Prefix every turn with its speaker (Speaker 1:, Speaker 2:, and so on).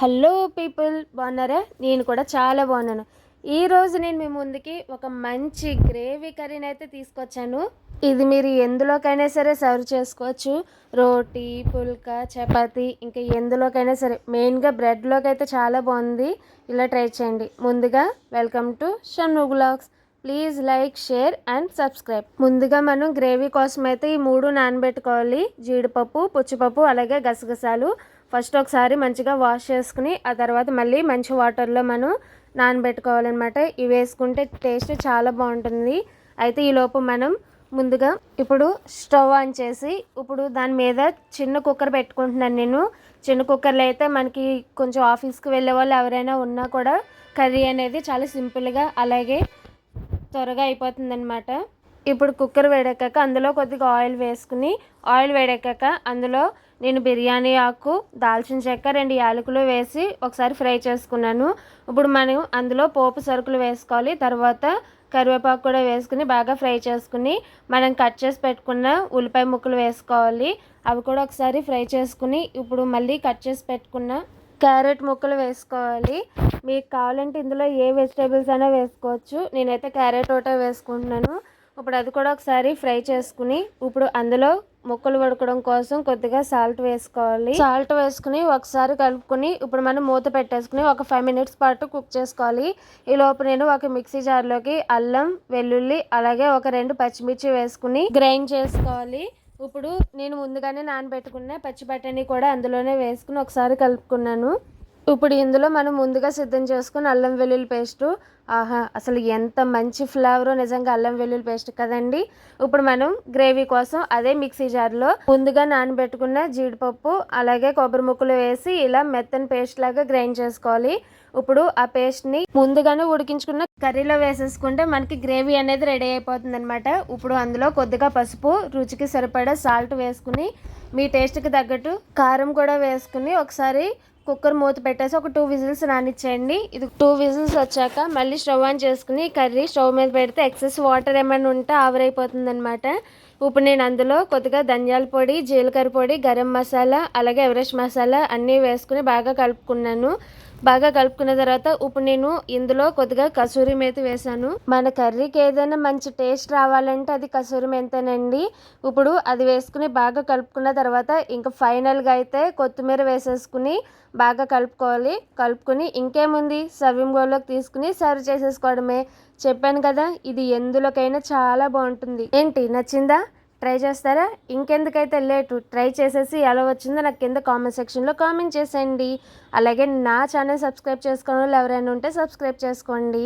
Speaker 1: Hello people బాగున్నారా? నేను కూడా చాలా బాగున్నాను. ఈరోజు నేను మీ ముందుకి ఒక మంచి గ్రేవీ కర్రీని అయితే తీసుకొచ్చాను. ఇది మీరు ఎందులోకైనా సరే సర్వ్ చేసుకోవచ్చు. రోటీ పుల్కా చపాతి ఇంకా ఎందులోకైనా సరే. మెయిన్గా బ్రెడ్లోకి అయితే చాలా బాగుంది. ఇలా ట్రై చేయండి. ముందుగా welcome to Shannu blogs. Please like share and subscribe. ముందుగా మనం గ్రేవీ కోసం అయితే ఈ మూడు నానబెట్టుకోవాలి. జీడిపప్పు పుచ్చిపప్పు అలాగే గసగసాలు. ఫస్ట్ ఒకసారి మంచిగా వాష్ చేసుకుని ఆ తర్వాత మళ్ళీ మంచి వాటర్లో మనం నానబెట్టుకోవాలన్నమాట. ఇవి వేసుకుంటే టేస్ట్ చాలా బాగుంటుంది. అయితే ఈలోపు మనం ముందుగా ఇప్పుడు స్టవ్ ఆన్ చేసి ఇప్పుడు దాని మీద చిన్న కుక్కర్ పెట్టుకుంటున్నాను నేను. చిన్న కుక్కర్లో అయితే మనకి కొంచెం ఆఫీస్కి వెళ్ళే వాళ్ళు ఎవరైనా ఉన్నా కూడా కర్రీ అనేది చాలా సింపుల్గా అలాగే త్వరగా అయిపోతుందనమాట ఇప్పుడు కుక్కర్ వేడెక్కాక అందులో కొద్దిగా ఆయిల్ వేసుకుని ఆయిల్ వేడెక్కాక అందులో నేను బిర్యానీ ఆకు దాల్చిన చెక్క రెండు యాలకులు వేసి ఒకసారి ఫ్రై చేసుకున్నాను. ఇప్పుడు మనం అందులో పోపు సరుకులు వేసుకోవాలి. తర్వాత కరివేపాకు కూడా వేసుకుని బాగా ఫ్రై చేసుకుని మనం కట్ చేసి పెట్టుకున్న ఉల్లిపాయ ముక్కలు వేసుకోవాలి. అవి కూడా ఒకసారి ఫ్రై చేసుకుని ఇప్పుడు మళ్ళీ కట్ చేసి పెట్టుకున్న క్యారెట్ ముక్కలు వేసుకోవాలి. మీకు కావాలంటే ఇందులో ఏ వెజిటేబుల్స్ అయినా వేసుకోవచ్చు. నేనైతే క్యారెట్ ఒకటే వేసుకుంటున్నాను. ఇప్పుడు అది కూడా ఒకసారి ఫ్రై చేసుకుని ఇప్పుడు అందులో ముక్కలు ఉడకడం కోసం కొద్దిగా సాల్ట్ వేసుకోవాలి. సాల్ట్ వేసుకుని ఒకసారి కలుపుకొని ఇప్పుడు మనం మూత పెట్టేసుకుని ఒక ఫైవ్ మినిట్స్ పాటు కుక్ చేసుకోవాలి. ఈ లోపు నేను ఒక మిక్సీ జార్లోకి అల్లం వెల్లుల్లి అలాగే ఒక రెండు పచ్చిమిర్చి వేసుకుని గ్రైండ్ చేసుకోవాలి. ఇప్పుడు నేను ముందుగానే నానబెట్టుకున్న పచ్చి బఠానీ కూడా అందులోనే వేసుకుని ఒకసారి కలుపుకున్నాను. ఇప్పుడు ఇందులో మనం ముందుగా సిద్ధం చేసుకుని అల్లం వెల్లుల్లి పేస్టు. ఆహా అసలు ఎంత మంచి ఫ్లేవరో నిజంగా అల్లం వెల్లుల్లి పేస్ట్ కదండి. ఇప్పుడు మనం గ్రేవీ కోసం అదే మిక్సీ జార్లో ముందుగా నానబెట్టుకున్న జీడిపప్పు అలాగే కొబ్బరి ముక్కలు వేసి ఇలా మెత్తని పేస్ట్ లాగా గ్రైండ్ చేసుకోవాలి. ఇప్పుడు ఆ పేస్ట్ని ముందుగానే ఉడికించుకున్న కర్రీలో వేసేసుకుంటే మనకి గ్రేవీ అనేది రెడీ అయిపోతుంది అనమాట ఇప్పుడు అందులో కొద్దిగా పసుపు రుచికి సరిపడా సాల్ట్ వేసుకుని మీ టేస్ట్కి తగ్గట్టు కారం కూడా వేసుకుని ఒకసారి కుక్కర్ మూత పెట్టేసి ఒక టూ విజిల్స్ రానిచ్చేయండి. ఇది టూ విజిల్స్ వచ్చాక మళ్ళీ స్టవ్ ఆన్ చేసుకుని కర్రీ స్టవ్ మీద పెడితే ఎక్సెస్ వాటర్ ఏమైనా ఉంటే ఆవిరైపోతుంది అనమాట ఇప్పుడు నేను అందులో కొద్దిగా ధనియాల పొడి జీలకర్ర పొడి గరం మసాలా అలాగే ఎవరెస్ట్ మసాలా అన్నీ వేసుకుని బాగా కలుపుకున్నాను. బాగా కలుపుకున్న తర్వాత ఇప్పుడు నేను ఇందులో కొద్దిగా కసూరి మేతి వేసాను మన కర్రీకి ఏదైనా మంచి టేస్ట్ రావాలంటే అది కసూరి మెంతేనండి. ఇప్పుడు అది వేసుకుని బాగా కలుపుకున్న తర్వాత ఇంకా ఫైనల్గా అయితే కొత్తిమీర వేసేసుకుని బాగా కలుపుకోవాలి. కలుపుకొని ఇంకేముంది? సర్వింగ్ బౌల్లోకి తీసుకుని సర్వ్ చేసేసుకోవడమే. చెప్పాను కదా ఇది ఎందులోకైనా చాలా బాగుంటుంది. ఏంటి? నచ్చిందా? ట్రై చేస్తారా? ఇంకెందుకైతే లేటు? ట్రై చేసేసి ఎలా వచ్చిందో నాకు కింద కామెంట్ సెక్షన్లో కామెంట్ చేసేయండి. అలాగే నా ఛానల్ సబ్స్క్రైబ్ చేసుకున్న వాళ్ళు ఎవరైనా ఉంటే సబ్స్క్రైబ్ చేసుకోండి.